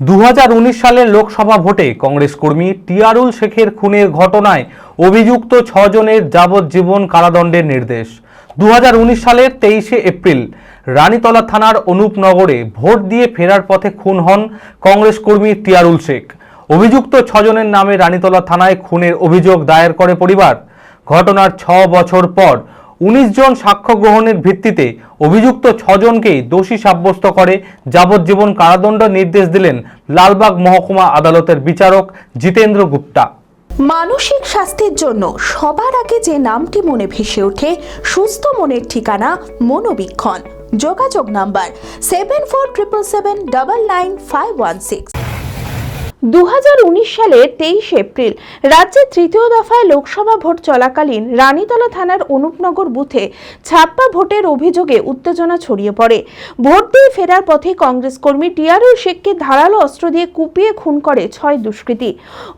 দু হাজার উনিশ সালের লোকসভা ভোটে কংগ্রেস কর্মী টিয়ারুল শেখের খুনের ঘটনায় অভিযুক্ত ছজনের যাবজ্জীবন কারাদণ্ডের নির্দেশ। দু হাজার উনিশ সালের তেইশে এপ্রিল, রানীতলা থানার অনুপনগরে ভোট দিয়ে ফেরার পথে খুন হন কংগ্রেস কর্মী টিয়ারুল শেখ। অভিযুক্ত ছজনের নামে রানীতলা থানায় খুনের অভিযোগ দায়ের করে পরিবার। ঘটনার ছ বছর পর উনিশ জন সাক্ষ্য গ্রহণের ভিত্তিতে অভিযুক্ত ছজনকেই দোষী সাব্যস্ত করে যাবজ্জীবন কারাদণ্ড নির্দেশ দিলেন লালবাগ মহকুমা আদালতের বিচারক জিতেন্দ্র গুপ্তা। মানসিক স্বাস্থ্যের জন্য সবার আগে যে নামটি মনে ভেসে ওঠে, সুস্থ মনের ঠিকানা মনোবীক্ষণ। যোগাযোগ number seven four triple seven double nine five one six দু হাজার উনিশ সালের তেইশ এপ্রিল রাজ্যের তৃতীয় দফায় লোকসভা ভোট চলাকালীন রানীতলা থানার অনুপনগর বুথে ছাপ্পা ভোটের অভিযোগে উত্তেজনা ছড়িয়ে পড়ে। ভোট দিয়ে ফেরার পথে কংগ্রেস কর্মী টিয়ারুল শেখকে ধারালো অস্ত্র দিয়ে কুপিয়ে খুন করে ছয় দুষ্কৃতী।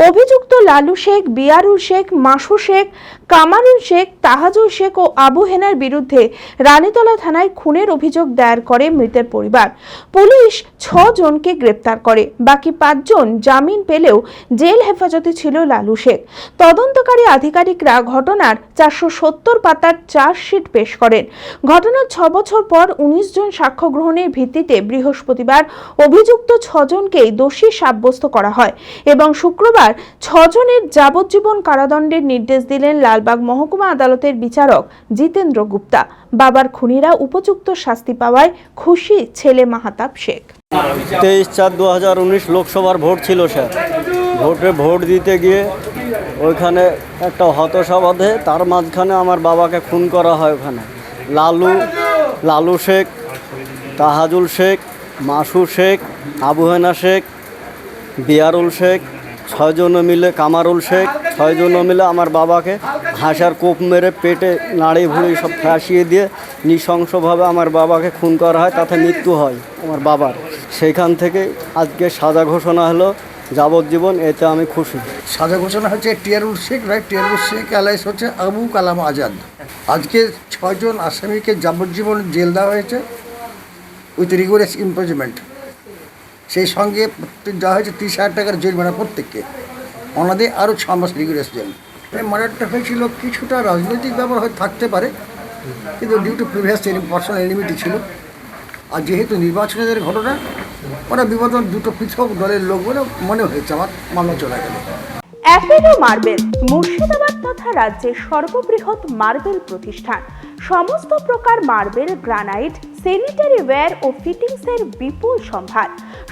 অভিযুক্ত লালু শেখ, বিয়ারুল শেখ, মাসু শেখ, কামারুল শেখ, তাহাজুল শেখ ও আবু হেনার বিরুদ্ধে রানীতলা থানায় খুনের অভিযোগ দায়ের করে মৃতের পরিবার। পুলিশ ছ জনকে গ্রেপ্তার করে, বাকি পাঁচজন জামিন পেলেও জেল হেফাজতে ছিল লালু শেখ। তদন্তকারী আধিকারিকরা ঘটনার চারশো সত্তর পাতার চার্জশিট পেশ করেন। ঘটনার ছ বছর পর উনিশ জন সাক্ষ্য গ্রহণের ভিত্তিতে বৃহস্পতিবার অভিযুক্ত ছজনকেই দোষী সাব্যস্ত করা হয় এবং শুক্রবার ছজনের যাবজ্জীবন কারাদণ্ডের নির্দেশ দিলেন লালবাগ মহকুমা আদালতের বিচারক জিতেন্দ্র গুপ্তা। বাবার খুনিরা উপযুক্ত শাস্তি পাওয়ায় খুশি ছেলে মাহাতাব শেখ। তেইশ চার দু হাজার উনিশ লোকসভার ভোট ছিল, স্যার। ভোটে ভোট দিতে গিয়ে ওইখানে একটা হতাশা বাঁধে, তার মাঝখানে আমার বাবাকে খুন করা হয় ওখানে। লালু লালু শেখ, তাহাজুল শেখ, মাসু শেখ আবুহেনা শেখ, বিয়ারুল শেখ ছয়জন মিলে কামারুল শেখ ছয়জন মিলে আমার বাবাকে হাসার কোপ মেরে পেটে নাড়ি ভুড়ি সব ফাঁসিয়ে দিয়ে নৃশংসভাবে আমার বাবাকে খুন করা হয়, তাতে মৃত্যু হয় আমার বাবার। সেইখান থেকে আজকে সাজা ঘোষণা হলো, যাবজ্জীবন এতে আমি খুশি। সাজা ঘোষণা হচ্ছে টিয়ারুল শেখ রাইট টিয়ারুল শেখ অ্যালাইস হচ্ছে আবু কালাম আজাদ। আজকে ছয়জন আসামিকে যাবজ্জীবন জেল দেওয়া হয়েছে, উইথ রিগুলাস ইমপ্রিজমেন্ট। সেই সঙ্গে দেওয়া হয়েছে তিরিশ হাজার টাকার জরিমানা প্রত্যেককে। ওনাদের আরও ছ মাস জেল এই মার্ডারটা হয়েছিল, কিছুটা রাজনৈতিক ব্যাপার হয়তো থাকতে পারে, কিন্তু ডিউ টু প্রিভিয়াস পার্সোনাল এলিমিটি ছিল। আর যেহেতু নির্বাচনের ঘটনা, ওরা বিবর্তন দুটো পৃথক দলের লোক বলে মনে হয়েছে আমার, মামলা চলে গেল। অ্যাপেলো মার্বেল, মুর্শিদাবাদ তথা রাজ্যের সর্ববৃহৎ মার্বেল প্রতিষ্ঠান। সমস্ত প্রকার মার্বেল, গ্রানাইট স্যানিটারি ওয়্যার ও ফিটিংসের বিপুল সম্ভার।